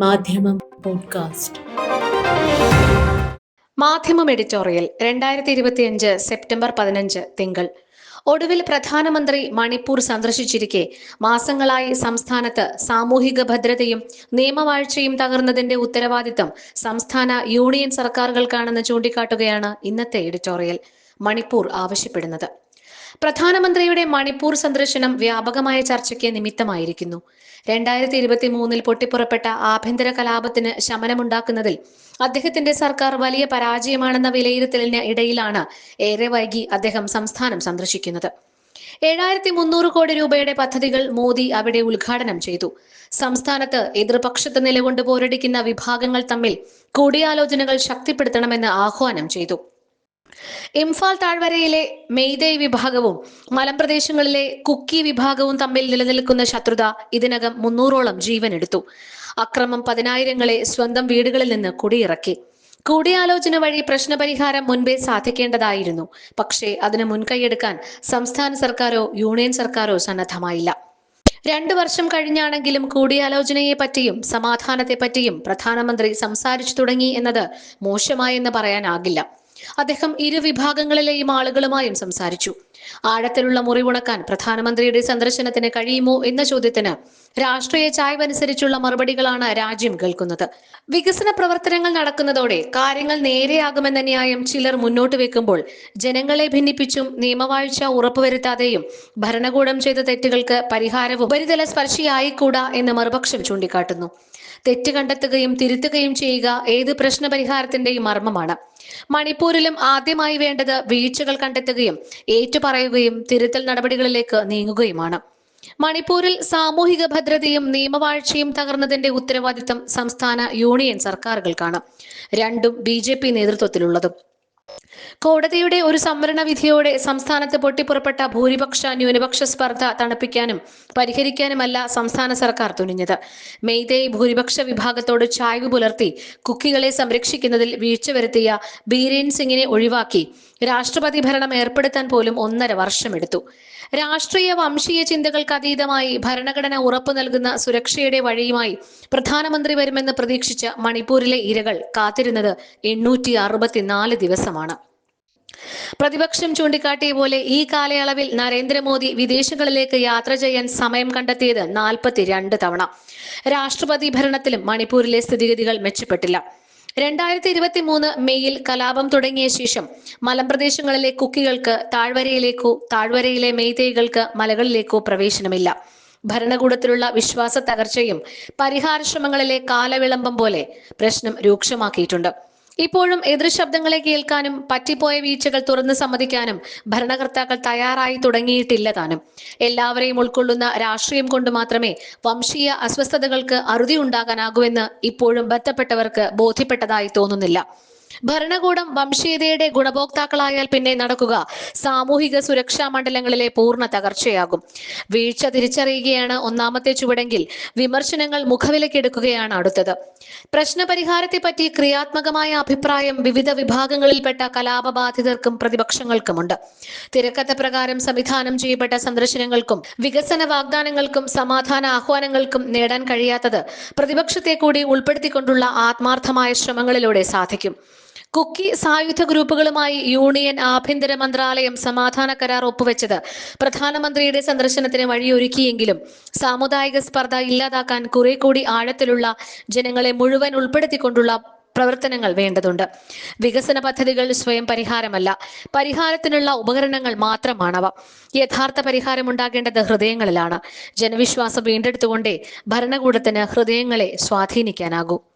മാധ്യമം പോഡ്കാസ്റ്റ്. മാധ്യമം എഡിറ്റോറിയൽ രണ്ടായിരത്തി ഇരുപത്തിയഞ്ച് സെപ്റ്റംബർ പതിനഞ്ച് തിങ്കൾ. ഒടുവിൽ പ്രധാനമന്ത്രി മണിപ്പൂർ സന്ദർശിച്ചിരിക്കെ. മാസങ്ങളായി സംസ്ഥാനത്ത് സാമൂഹിക ഭദ്രതയും നിയമവാഴ്ചയും തകർന്നതിന്റെ ഉത്തരവാദിത്തം സംസ്ഥാന യൂണിയൻ സർക്കാരുകൾക്കാണെന്ന് ചൂണ്ടിക്കാട്ടുകയാണ് ഇന്നത്തെ എഡിറ്റോറിയൽ മണിപ്പൂർ ആവശ്യപ്പെടുന്നത്. പ്രധാനമന്ത്രിയുടെ മണിപ്പൂർ സന്ദർശനം വ്യാപകമായ ചർച്ചയ്ക്ക് നിമിത്തമായിരിക്കുന്നു. രണ്ടായിരത്തി ഇരുപത്തി മൂന്നിൽ പൊട്ടിപ്പുറപ്പെട്ട ആഭ്യന്തര കലാപത്തിന് ശമനമുണ്ടാക്കുന്നതിൽ അദ്ദേഹത്തിന്റെ സർക്കാർ വലിയ പരാജയമാണെന്ന വിലയിരുത്തലിന് ഇടയിലാണ് ഏറെ വൈകി അദ്ദേഹം സംസ്ഥാനം സന്ദർശിക്കുന്നത്. ഏഴായിരത്തി മുന്നൂറ് കോടി രൂപയുടെ പദ്ധതികൾ മോദി അവിടെ ഉദ്ഘാടനം ചെയ്തു. സംസ്ഥാനത്ത് എതിർപക്ഷത്ത് നിലകൊണ്ട് പോരടിക്കുന്ന വിഭാഗങ്ങൾ തമ്മിൽ കൂടിയാലോചനകൾ ശക്തിപ്പെടുത്തണമെന്ന് ആഹ്വാനം ചെയ്തു. ഇംഫാൽ താഴ്വരയിലെ മെയ്തേയ് വിഭാഗവും മലമ്പ്രദേശങ്ങളിലെ കുക്കി വിഭാഗവും തമ്മിൽ നിലനിൽക്കുന്ന ശത്രുത ഇതിനകം മുന്നൂറോളം ജീവൻ എടുത്തു അക്രമം പതിനായിരങ്ങളെ സ്വന്തം വീടുകളിൽ നിന്ന് കുടിയിറക്കി. കൂടിയാലോചന വഴി പ്രശ്നപരിഹാരം മുൻപേ സാധിക്കേണ്ടതായിരുന്നു. പക്ഷേ അതിന് മുൻകൈയെടുക്കാൻ സംസ്ഥാന സർക്കാരോ യൂണിയൻ സർക്കാരോ സന്നദ്ധമായില്ല. രണ്ടു വർഷം കഴിഞ്ഞാണെങ്കിലും കൂടിയാലോചനയെ പറ്റിയും സമാധാനത്തെ പറ്റിയും പ്രധാനമന്ത്രി സംസാരിച്ചു തുടങ്ങി എന്നത് മോശമായെന്ന് പറയാനാകില്ല. അദ്ദേഹം ഇരു വിഭാഗങ്ങളിലെയും ആളുകളുമായും സംസാരിച്ചു. ആഴത്തിലുള്ള മുറിവുണക്കാൻ പ്രധാനമന്ത്രിയുടെ സന്ദർശനത്തിന് കഴിയുമോ എന്ന ചോദ്യത്തിന് രാഷ്ട്രീയ ചായ്വനുസരിച്ചുള്ള മറുപടികളാണ് രാജ്യം കേൾക്കുന്നത്. വികസന പ്രവർത്തനങ്ങൾ നടക്കുന്നതോടെ കാര്യങ്ങൾ നേരെയാകുമെന്ന ന്യായം ചിലർ മുന്നോട്ട് വെക്കുമ്പോൾ ജനങ്ങളെ ഭിന്നിപ്പിച്ചും നിയമവാഴ്ച ഉറപ്പുവരുത്താതെയും ഭരണകൂടം ചെയ്ത തെറ്റുകൾക്ക് പരിഹാരവും ഉപരിതല സ്പർശിയായിക്കൂടാ എന്ന് മറുപക്ഷം ചൂണ്ടിക്കാട്ടുന്നു. തെറ്റ് കണ്ടെത്തുകയും തിരുത്തുകയും ചെയ്യുക ഏത് പ്രശ്നപരിഹാരത്തിന്റെയും മർമ്മമാണ്. മണിപ്പൂരിലും ആദ്യമായി വേണ്ടത് വീഴ്ചകൾ കണ്ടെത്തുകയും ഏറ്റുപറയുകയും തിരുത്തൽ നടപടികളിലേക്ക് നീങ്ങുകയുമാണ്. മണിപ്പൂരിൽ സാമൂഹിക ഭദ്രതയും നിയമവാഴ്ചയും തകർന്നതിന്റെ ഉത്തരവാദിത്തം സംസ്ഥാന യൂണിയൻ സർക്കാരുകൾക്കാണ്. രണ്ടും ബി നേതൃത്വത്തിലുള്ളതും. കോടതിയുടെ ഒരു സംവരണ വിധിയോടെ സംസ്ഥാനത്ത് പൊട്ടിപ്പുറപ്പെട്ട ഭൂരിപക്ഷ ന്യൂനപക്ഷ സ്പർദ്ധ തണുപ്പിക്കാനും പരിഹരിക്കാനുമല്ല സംസ്ഥാന സർക്കാർ തുനിഞ്ഞത്. മെയ്തേ ഭൂരിപക്ഷ വിഭാഗത്തോട് ചായ്വ് പുലർത്തി കുക്കികളെ സംരക്ഷിക്കുന്നതിൽ വീഴ്ച വരുത്തിയ ബീരേൻ സിംഗിനെ ഒഴിവാക്കി രാഷ്ട്രപതി ഭരണം ഏർപ്പെടുത്താൻ പോലും ഒന്നര വർഷമെടുത്തു. രാഷ്ട്രീയ വംശീയ ചിന്തകൾക്ക് അതീതമായി ഭരണഘടന ഉറപ്പു നൽകുന്ന സുരക്ഷയുടെ വഴിയുമായി പ്രധാനമന്ത്രി വരുമെന്ന് പ്രതീക്ഷിച്ച മണിപ്പൂരിലെ ഇരകൾ കാത്തിരുന്നത് എണ്ണൂറ്റി ദിവസമാണ്. പ്രതിപക്ഷം ചൂണ്ടിക്കാട്ടിയ പോലെ ഈ കാലയളവിൽ നരേന്ദ്രമോദി വിദേശങ്ങളിലേക്ക് യാത്ര ചെയ്യാൻ സമയം കണ്ടെത്തിയത് നാൽപ്പത്തിരണ്ട് തവണ. രാഷ്ട്രപതി ഭരണത്തിലും മണിപ്പൂരിലെ സ്ഥിതിഗതികൾ മെച്ചപ്പെട്ടില്ല. രണ്ടായിരത്തി ഇരുപത്തി മൂന്ന് മെയ്യിൽ കലാപം തുടങ്ങിയ ശേഷം മലമ്പ്രദേശങ്ങളിലെ കുക്കികൾക്ക് താഴ്വരയിലേക്കോ താഴ്വരയിലെ മെയ്തൈകൾക്ക് മലകളിലേക്കോ പ്രവേശനമില്ല. ഭരണകൂടത്തിലുള്ള വിശ്വാസ തകർച്ചയും പരിഹാര ശ്രമങ്ങളിലെ കാലവിളംബം പോലെ പ്രശ്നം രൂക്ഷമാക്കിയിട്ടുണ്ട്. ഇപ്പോഴും എതിർ ശബ്ദങ്ങളെ കേൾക്കാനും പറ്റിപ്പോയ വീഴ്ചകൾ തുറന്ന് സമ്മതിക്കാനും ഭരണകർത്താക്കൾ തയ്യാറായി തുടങ്ങിയിട്ടില്ല താനും. എല്ലാവരെയും ഉൾക്കൊള്ളുന്ന രാഷ്ട്രീയം കൊണ്ട് മാത്രമേ വംശീയ അസ്വസ്ഥതകൾക്ക് അറുതി ഉണ്ടാകാനാകൂവെന്ന് ഇപ്പോഴും ബന്ധപ്പെട്ടവർക്ക് ബോധ്യപ്പെട്ടതായി തോന്നുന്നില്ല. ഭരണകൂടം വംശീയതയുടെ ഗുണഭോക്താക്കളായാൽ പിന്നെ നടക്കുക. സാമൂഹിക സുരക്ഷാ മണ്ഡലങ്ങളിലെ പൂർണ തകർച്ചയാകും. വീഴ്ച തിരിച്ചറിയുകയാണ് ഒന്നാമത്തെ ചുവടെങ്കിൽ വിമർശനങ്ങൾ മുഖവിലക്കെടുക്കുകയാണ് അടുത്തത്. പ്രശ്നപരിഹാരത്തെപ്പറ്റി ക്രിയാത്മകമായ അഭിപ്രായം വിവിധ വിഭാഗങ്ങളിൽപ്പെട്ട കലാപബാധിതർക്കും പ്രതിപക്ഷങ്ങൾക്കുമുണ്ട്. തിരക്കഥ പ്രകാരം സംവിധാനം ചെയ്യപ്പെട്ട സന്ദർശനങ്ങൾക്കും വികസന വാഗ്ദാനങ്ങൾക്കും സമാധാന ആഹ്വാനങ്ങൾക്കും നേടാൻ കഴിയാത്തത് പ്രതിപക്ഷത്തെ കൂടി ഉൾപ്പെടുത്തിക്കൊണ്ടുള്ള ആത്മാർത്ഥമായ ശ്രമങ്ങളിലൂടെ സാധിക്കും. കുക്കി സായുധ ഗ്രൂപ്പുകളുമായി യൂണിയൻ ആഭ്യന്തര മന്ത്രാലയം സമാധാന കരാർ ഒപ്പുവെച്ചത്. പ്രധാനമന്ത്രിയുടെ സന്ദർശനത്തിന് വഴിയൊരുക്കിയെങ്കിലും സാമുദായിക സ്പർദ്ധ ഇല്ലാതാക്കാൻ കുറെ കൂടി ആഴത്തിലുള്ള ജനങ്ങളെ മുഴുവൻ ഉൾപ്പെടുത്തിക്കൊണ്ടുള്ള പ്രവർത്തനങ്ങൾ വേണ്ടതുണ്ട്. വികസന പദ്ധതികൾ സ്വയം പരിഹാരമല്ല പരിഹാരത്തിനുള്ള ഉപകരണങ്ങൾ മാത്രമാണവ. യഥാർത്ഥ പരിഹാരം ഉണ്ടാകേണ്ടത് ഹൃദയങ്ങളിലാണ്. ജനവിശ്വാസം വീണ്ടെടുത്തുകൊണ്ടേ ഭരണകൂടത്തിന് ഹൃദയങ്ങളെ സ്വാധീനിക്കാനാകൂ.